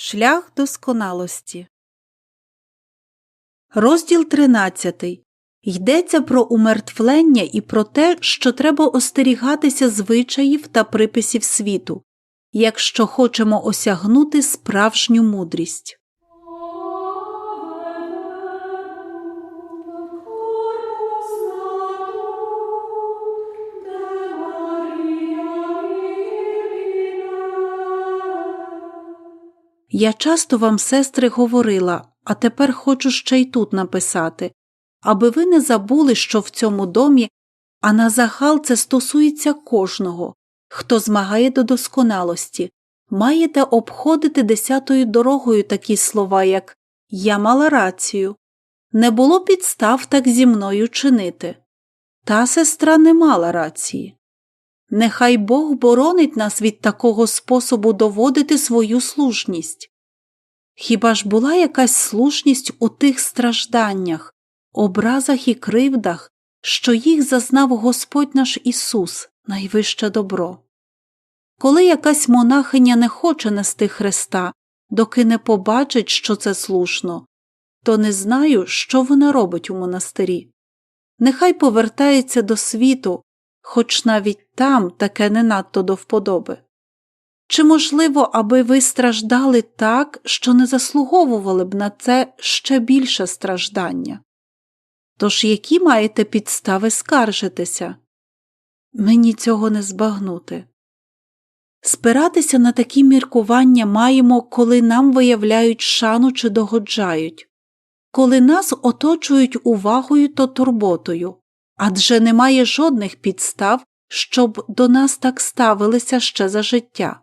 Шлях досконалості. Розділ 13. Йдеться про умертвлення і про те, що треба остерігатися звичаїв та приписів світу, якщо хочемо осягнути справжню мудрість. Я часто вам, сестри, говорила, а тепер хочу ще й тут написати, аби ви не забули, що в цьому домі, а на загал це стосується кожного, хто змагає до досконалості, маєте обходити десятою дорогою такі слова, як Я мала рацію, не було підстав так зі мною чинити. Та сестра не мала рації. Нехай Бог боронить нас від такого способу доводити свою слушність. Хіба ж була якась слушність у тих стражданнях, образах і кривдах, що їх зазнав Господь наш Ісус, найвище добро? Коли якась монахиня не хоче нести Христа, доки не побачить, що це слушно, то не знаю, що вона робить у монастирі. Нехай повертається до світу, хоч навіть там таке не надто до вподоби. Чи можливо, аби ви страждали так, що не заслуговували б на це ще більше страждання? Тож які маєте підстави скаржитися? Мені цього не збагнути. Спиратися на такі міркування маємо, коли нам виявляють шану чи догоджають, коли нас оточують увагою та турботою, адже немає жодних підстав, щоб до нас так ставилися ще за життя.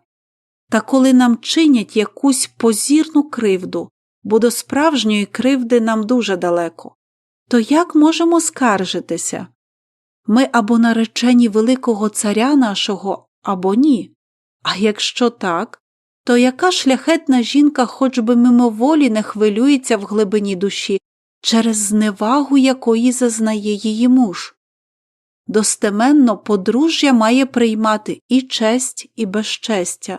Та коли нам чинять якусь позірну кривду, бо до справжньої кривди нам дуже далеко, то як можемо скаржитися? Ми або наречені Великого Царя нашого, або ні. А якщо так, то яка шляхетна жінка хоч би мимоволі не хвилюється в глибині душі через зневагу якої зазнає її муж? Достеменно подружжя має приймати і честь, і безчестя.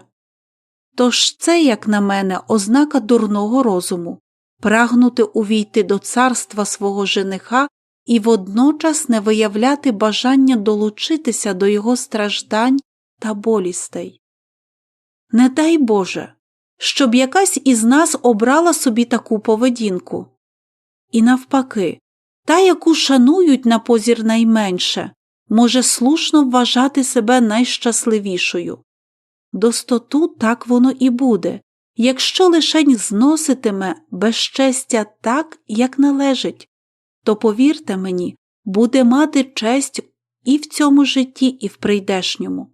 Тож це, як на мене, ознака дурного розуму прагнути увійти до царства свого жениха і водночас не виявляти бажання долучитися до його страждань та болістей. Не дай Боже, щоб якась із нас обрала собі таку поведінку. І навпаки, та, яку шанують на позір найменше, може слушно вважати себе найщасливішою. Достоту так воно і буде, якщо лишень зноситиме безчестя так, як належить, то, повірте мені, буде мати честь і в цьому житті, і в прийдешньому.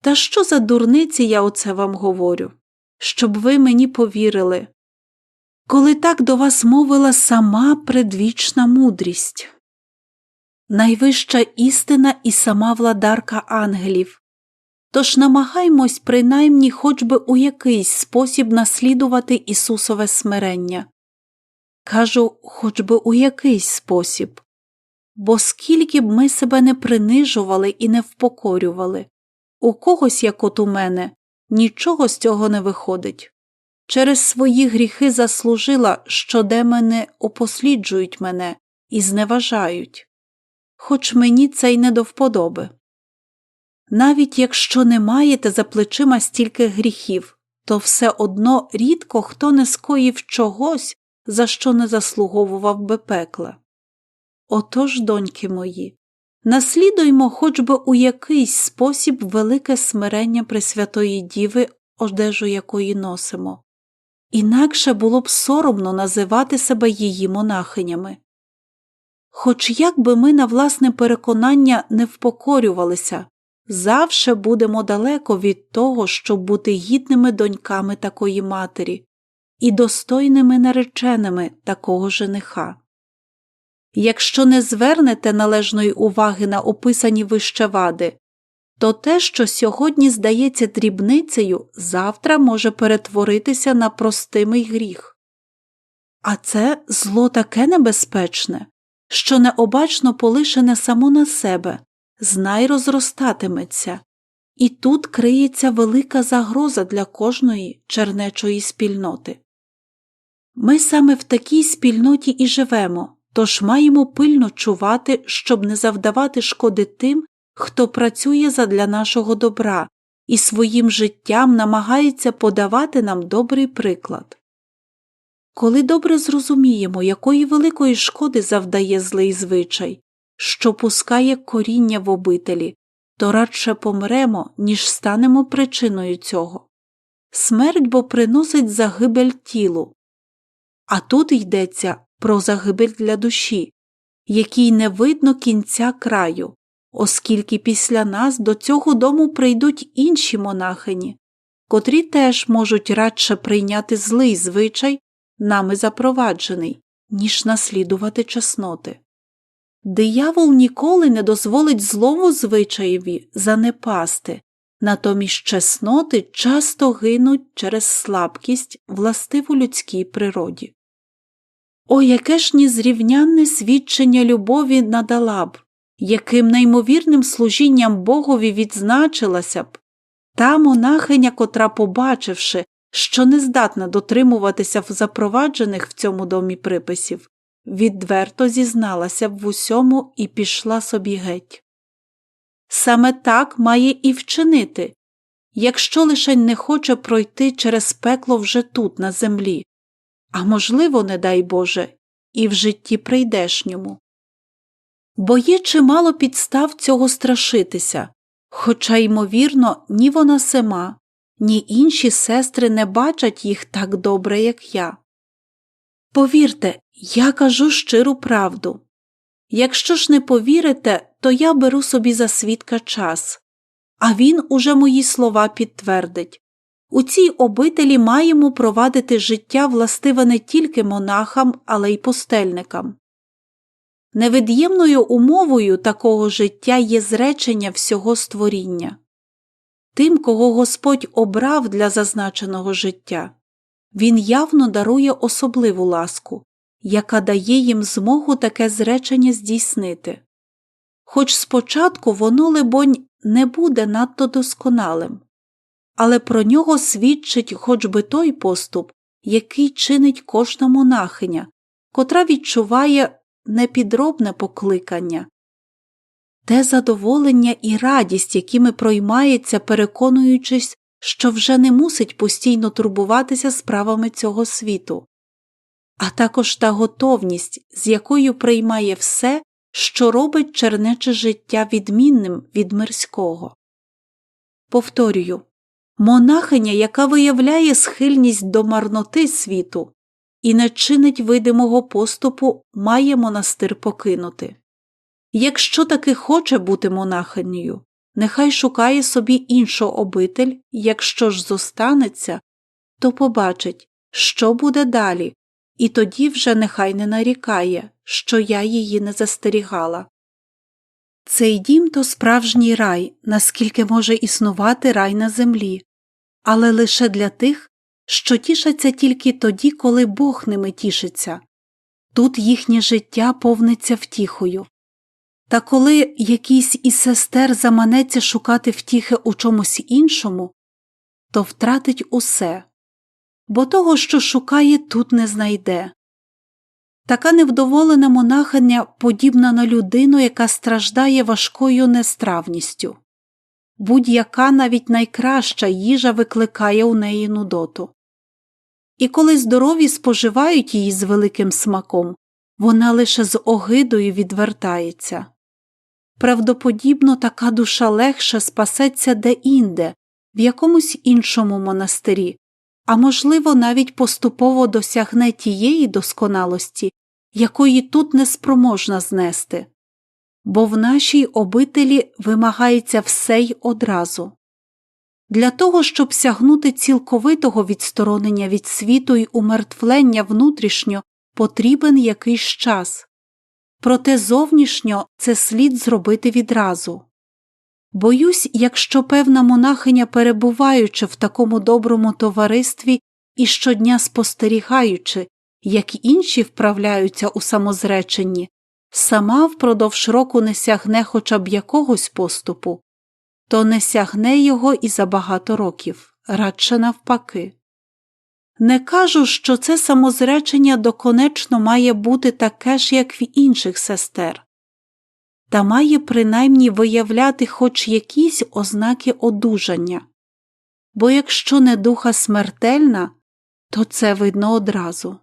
Та що за дурниці я оце вам говорю, щоб ви мені повірили, коли так до вас мовила сама предвічна мудрість, найвища істина і сама владарка ангелів. Тож намагаймось принаймні хоч би у якийсь спосіб наслідувати Ісусове смирення. Кажу, хоч би у якийсь спосіб, бо скільки б ми себе не принижували і не впокорювали, у когось, як от у мене, нічого з цього не виходить. Через свої гріхи заслужила, що демони опосліджують мене і зневажають, хоч мені це й не до вподоби. Навіть якщо не маєте за плечима стільки гріхів, то все одно рідко хто не скоїв чогось, за що не заслуговував би пекла. Отож, доньки мої, наслідуймо хоч би у якийсь спосіб велике смирення Пресвятої Діви, одежу якої носимо, інакше було б соромно називати себе її монахинями. Хоч як би ми на власне переконання не впокорювалися, завше будемо далеко від того, щоб бути гідними доньками такої матері і достойними нареченими такого жениха. Якщо не звернете належної уваги на описані вище вади, то те, що сьогодні здається дрібницею, завтра може перетворитися на простимий гріх. А це зло таке небезпечне, що необачно полишене само на себе, знай розростатиметься, і тут криється велика загроза для кожної чернечої спільноти. Ми саме в такій спільноті і живемо, тож маємо пильно чувати, щоб не завдавати шкоди тим, хто працює задля нашого добра і своїм життям намагається подавати нам добрий приклад. Коли добре зрозуміємо, якої великої шкоди завдає злий звичай, що пускає коріння в обителі, то радше помремо, ніж станемо причиною цього. Смерть бо приносить загибель тілу, а тут йдеться про загибель для душі, якій не видно кінця краю, оскільки після нас до цього дому прийдуть інші монахині, котрі теж можуть радше прийняти злий звичай, нами запроваджений, ніж наслідувати чесноти. Диявол ніколи не дозволить злому звичаєві занепасти, натомість чесноти часто гинуть через слабкість, властиву людській природі. О, яке ж незрівнянне свідчення любові надала б, яким неймовірним служінням Богові відзначилася б та монахиня, котра, побачивши, що не здатна дотримуватися в запроваджених в цьому домі приписів, відверто зізналася б в усьому і пішла собі геть. Саме так має і вчинити, якщо лише не хоче пройти через пекло вже тут, на землі, а можливо, не дай Боже, і в житті прийдешньому. Бо є чимало підстав цього страшитися, хоча, ймовірно, ні вона сама, ні інші сестри не бачать їх так добре, як я. Повірте, я кажу щиру правду. Якщо ж не повірите, то я беру собі за свідка час, а він уже мої слова підтвердить. У цій обителі маємо провадити життя властиве не тільки монахам, але й постельникам. Невід'ємною умовою такого життя є зречення всього створіння. Тим, кого Господь обрав для зазначеного життя, Він явно дарує особливу ласку, яка дає їм змогу таке зречення здійснити. Хоч спочатку воно, либонь, не буде надто досконалим, але про нього свідчить хоч би той поступ, який чинить кожна монахиня, котра відчуває непідробне покликання, те задоволення і радість, якими проймається, переконуючись, що вже не мусить постійно турбуватися справами цього світу, а також та готовність, з якою приймає все, що робить чернече життя відмінним від мирського. Повторюю монахиня, яка виявляє схильність до марноти світу і не чинить видимого поступу, має монастир покинути. Якщо таки хоче бути монахинею, нехай шукає собі іншу обитель, якщо ж зостанеться, то побачить, що буде далі, і тоді вже нехай не нарікає, що я її не застерігала. Цей дім то справжній рай, наскільки може існувати рай на землі, але лише для тих, що тішаться тільки тоді, коли Бог ними тішиться. Тут їхнє життя повниться втіхою. Та коли якийсь із сестер заманеться шукати втіхи у чомусь іншому, то втратить усе, бо того, що шукає, тут не знайде. Така невдоволена монахиня подібна на людину, яка страждає важкою нестравністю. Будь-яка навіть найкраща їжа викликає у неї нудоту. І коли здорові споживають її з великим смаком, вона лише з огидою відвертається. Правдоподібно, така душа легше спасеться де-інде, в якомусь іншому монастирі, а можливо, навіть поступово досягне тієї досконалості, якої тут неспроможна знести, бо в нашій обителі вимагається все й одразу. Для того, щоб сягнути цілковитого відсторонення від світу й умертвлення внутрішньо, потрібен якийсь час, проте зовнішньо це слід зробити відразу. Боюсь, якщо певна монахиня, перебуваючи в такому доброму товаристві і щодня спостерігаючи, як інші вправляються у самозреченні, сама впродовж року не сягне хоча б якогось поступу, то не сягне його і за багато років, радше навпаки. Не кажу, що це самозречення доконечно має бути таке ж, як в інших сестер, та має принаймні виявляти хоч якісь ознаки одужання, бо якщо недуха смертельна, то це видно одразу.